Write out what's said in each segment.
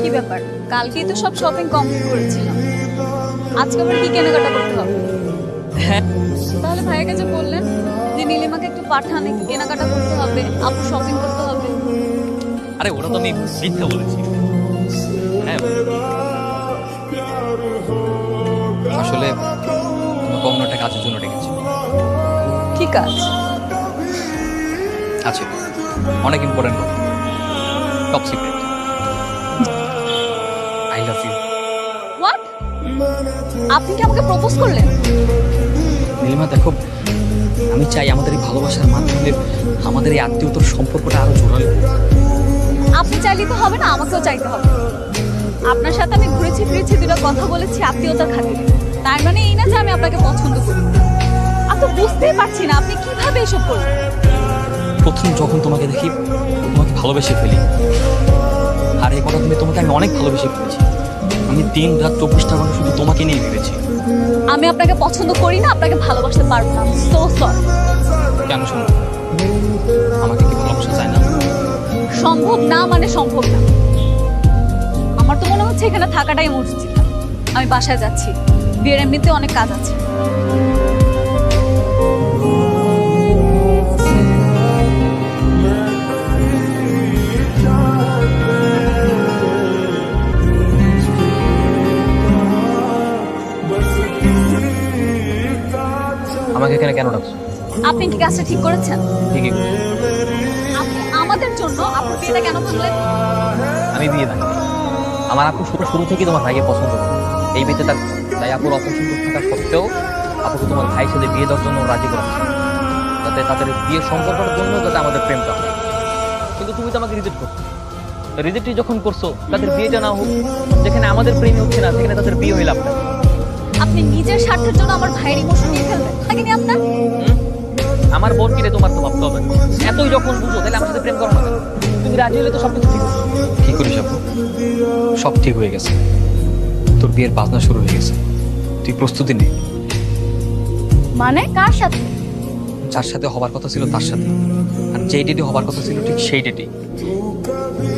কি ব্যাপার? কালকেই তো সব শপিং কমপ্লিট করেছিলাম। আজকে আবার কি কেনাকাটা করতে হবে? হ্যাঁ তাহলে ভাইয়ের কাছে বললেন যে নীলিমাকে একটু পাঠান একটু কেনাকাটা করতে হবে আপু শপিং করতে হবে। আরে ওটা তো আমি মিথ্যা বলেছি। হ্যাঁ। আসলে অন্য একটা কাজের জন্য ডেকেছি। ঠিক আছে। আছে। অনেক ইম্পর্টেন্ট কথা। Top secret I love you what আপনি কি আমাকে প্রপোজ করলেন? নীলিমা দেখো আমি চাই আমাদের এই ভালোবাসার মাধ্যমে আমাদের এই আত্মীয়তার সম্পর্কটা আরও জোরালো। আপনি চাইলে তো হবে না আমাকেও চাইতে হবে। আপনার সাথে আমি ঘুরেছি ফিরেছি দুটো কথা বলেছি আত্মীয়তার খাতিরে। তার মানে এই না যে আমি আপনাকে পছন্দ করি। আমি তো বুঝতেই পারছি না আপনি কীভাবে এসব করলেন? প্রথম যখন তোমাকে দেখি তোমাকে ভালোবেসে ফেলি। আর এই কথা তুমি তোমাকে আমি অনেক ভালোবেসে ফেলেছি। আমি দিন রাত চব্বিশটা ঘণ্টা শুধু তোমাকে নিয়ে ভেবেছি। আমি আপনাকে পছন্দ করি না আপনাকে ভালোবাসতে পারব না। সো সরি কেন শোনো আমাকে কি ভালোবাসা চায় না? সম্ভব না মানে সম্ভব না। আমার তো মনে হচ্ছে এখানে থাকাটাই মসজিদ আমি বাসায় যাচ্ছি। বিয়ের এমনিতে অনেক কাজ আছে। এখানে কেন ডাকছো? আপনি কি কাজটা ঠিক করেছেন। ঠিকই। আপনি আমাদের জন্য আপনার বিয়েটা কেন ভাঙলেন আমি বিয়ে ভাঙি। আমার আপু শুরু শুরু থেকেই তোমার ভাইকে পছন্দ করে। এই বিয়েতে তার তাই আপুর অপছন্দ থাকা সত্ত্বেও আপুকে তোমার ভাইয়ের সাথে বিয়ে দেওয়ার জন্য রাজি করাচ্ছে যাতে তাদের বিয়ের সম্পর্কের জন্য যাতে আমাদের প্রেমটা হয়। কিন্তু তুমি তো আমাকে রিজেক্ট করছ। রিজেক্টই যখন করছ তাদের বিয়েটা না হোক যেখানে আমাদের প্রেমই হচ্ছে না সেখানে তাদের বিয়ে হইলে আপনার আপনি নিজের স্বার্থের জন্য আমার ভাইয়ের ইমোশন নিয়ে ফেলবেন। নাকি নি আপনার? আমার বোন কিনে তোমার তো ভাবতে হবে। এতই যখন বুঝো তাহলে আমার সাথে প্রেম করো না তুমি রাজি হলে তো সব কিছু ঠিক কি করিস আপু। সব ঠিক হয়ে গেছে। তোর বিয়ের বাজনা শুরু হয়ে গেছে। তুই প্রস্তুতি নে। মানে কার সাথে? যার সাথে হবার কথা ছিল তার সাথে। আর যেই ডেটে হবার কথা ছিল ঠিক সেই ডেটে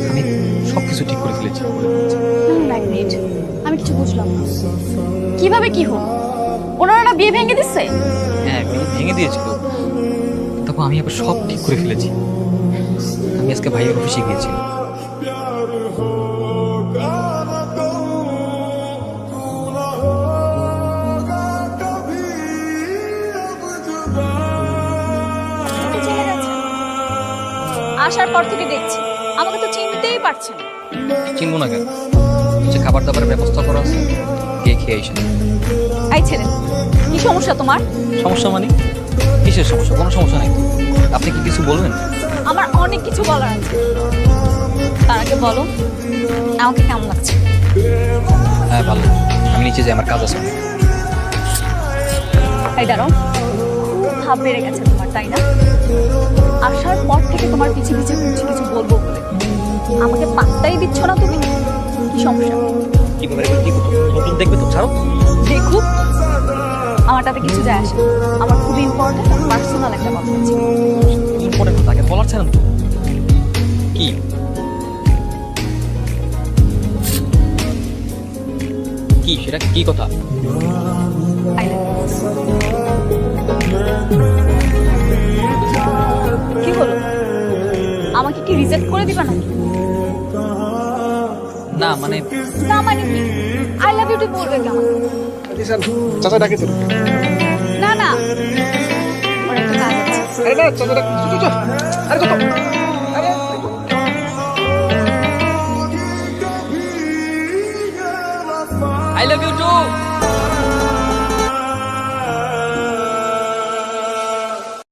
আমি সব কিছু ঠিক করে ফেলেছি। এক মিনিট আমি কিছু বুঝলাম না। কীভাবে কি হোক ওনারা না বিয়ে ভেঙে দিচ্ছে হ্যাঁ বিয়ে ভেঙে দিয়েছিল। তখন আমি আবার সব ঠিক করে ফেলেছি। আমি আজকে ভাইয়ের অফিসে গিয়েছিলাম উনি আসার পর থেকে দেখছি আমাকে তো চিনতেই পারছেন। চিনবো না কেন? যে খাবার দাবারের ব্যবস্থা করা আছে কে খেয়ে এসে এই ছেলে কি সমস্যা তোমার? সমস্যা মানে? কিসের সমস্যা? কোনো সমস্যা নেই আপনি কি কিছু বলবেন? আমার অনেক কিছু বলার আছে। তার আগে বলো আমাকে কেমন লাগছে? হ্যাঁ ভালো। আমি নিচে যাই আমার কাজ আছে। এই দাঁড়াও। ভাব বেড়ে গেছে তোমার তাই না? আসার তোমার পিছে পিছে কিছু কিছু বলব বলে। আমাকে পাত্তাই দিচ্ছ না তুমি? কি সমস্যা? কি এবার কি নতুন দেখবে তো ছাড়ো। দেখুক। আমার তাতে কিছু যায় আসে আমার খুব ইম্পর্টেন্ট পার্সোনাল একটা কথা আছে। ইম্পর্টেন্ট তাকে বলার ছাড়েন তো কি? কি সেটা কি কথা? I love কি রিজেক্ট করে দিবা নাকি? না মানে না মানে কি? আই লাভ ইউ টু বলবে কেমন চাচা ডাকে তোর না না। ওর একটা কাজ আছে। আরে না চাচা ডাকে চল, চল, চল। আরে কত আরে। I love you two